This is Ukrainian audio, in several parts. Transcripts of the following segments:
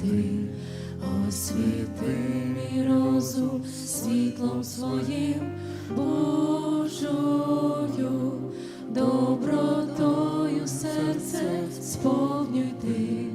ти, освіти мій розум світлом своїм Божою, добротою серце сповнюй ти.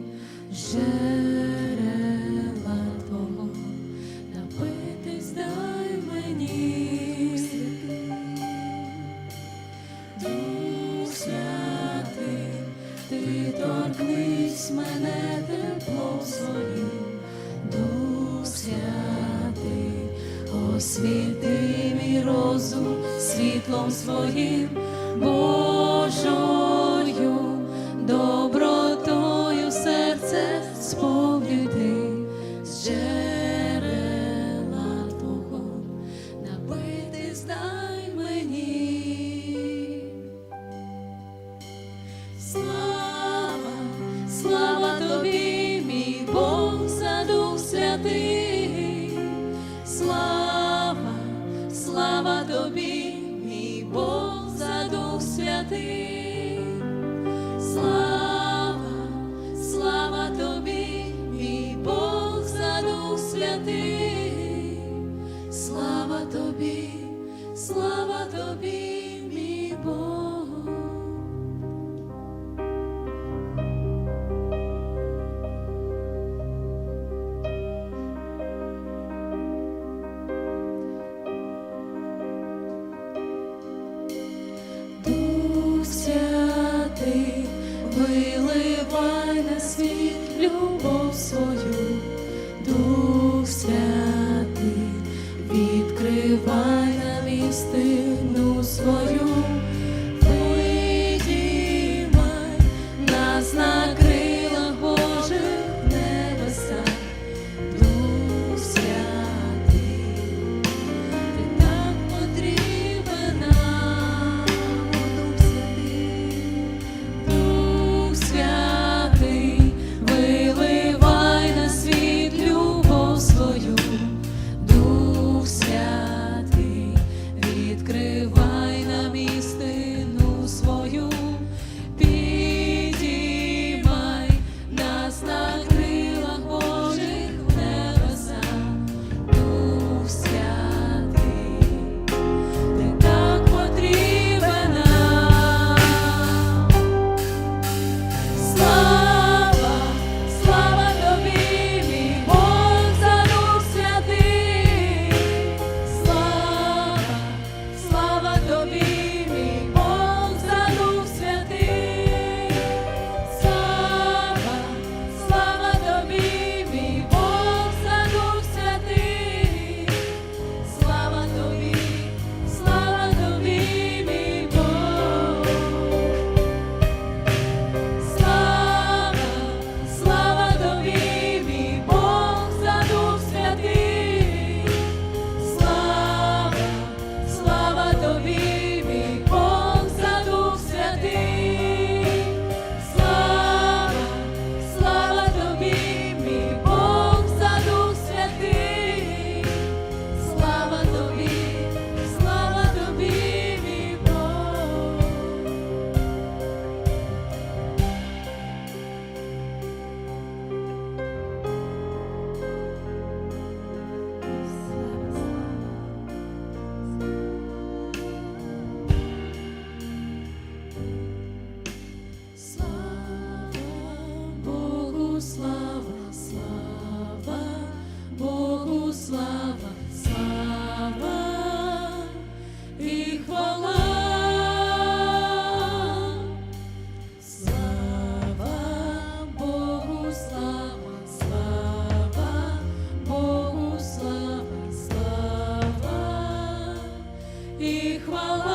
освіти мій розум світлом своїм. Бо слава тобі, мій Бог. Дух святий, виливай на світ любов свою. И хвала.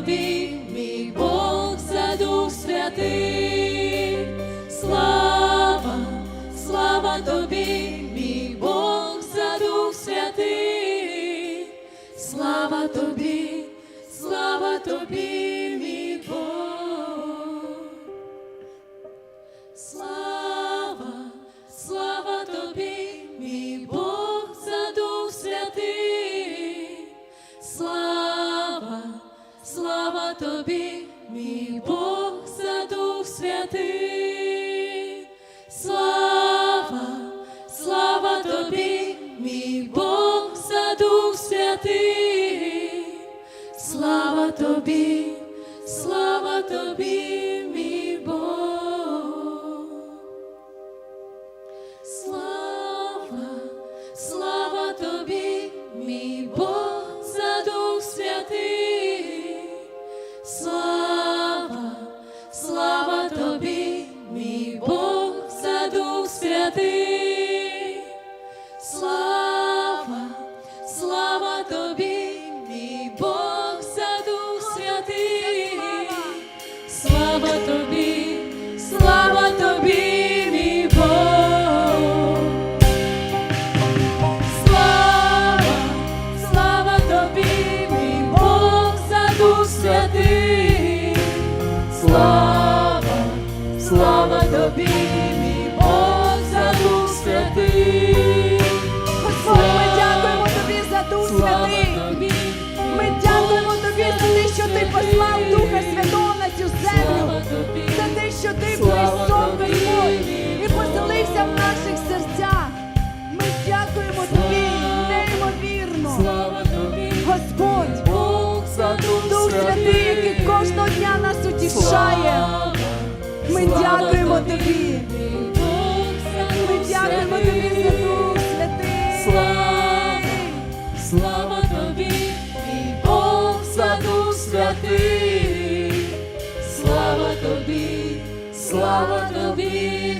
тобі, мій Бог, за Дух Святий, слава, слава тобі, мій Бог, за Дух Святий, слава тобі, слава тобі, Дух Святий, слава, слава тобі, мій Бог, за Дух Святий, слава тобі, слава тобі, мій Бог. Слава, слава тобі, Тобі, слава тобі. Слава, слава тобі, неймовірно. слава тобі, Господь, Бог, за Дух Дух Святий, який кожного дня нас утішає. Ми дякуємо тобі. Ми дякуємо тобі за Дух Святий. Слава, слава тобі, мій Бог, за Дух Святий. Слава тобі, слава тобі,